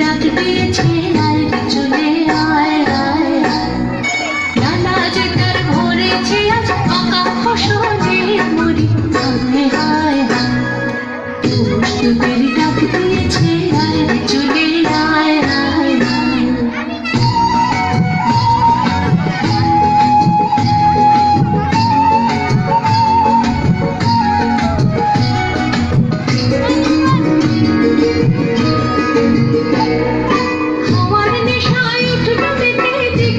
ডাক পেয়েছে আর কিছু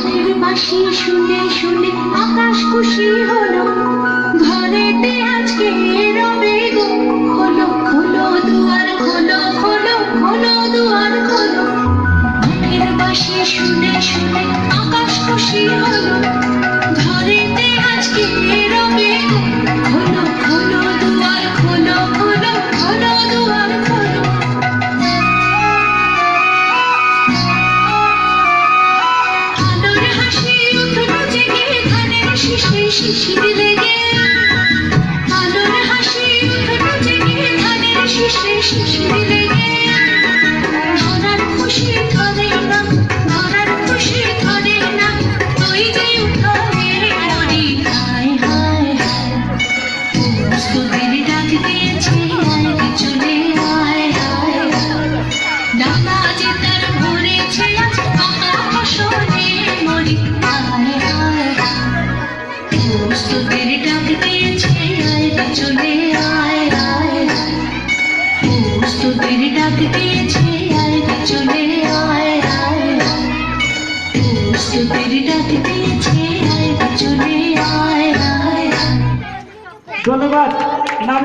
বাঁশের বাঁশি শুনে শুনে আকাশ খুশি হলো। ঘরেতে শিশির লেগে আলোর হাসি ধানের শিশির শিশির চলে আয় আয়। প্রস্তুতির ডাক দিয়েছে, আয় চলে আয় আয়। প্রস্তুতির ডাক দিয়েছে, আয় চলে আয় আয়। ধন্যবাদ।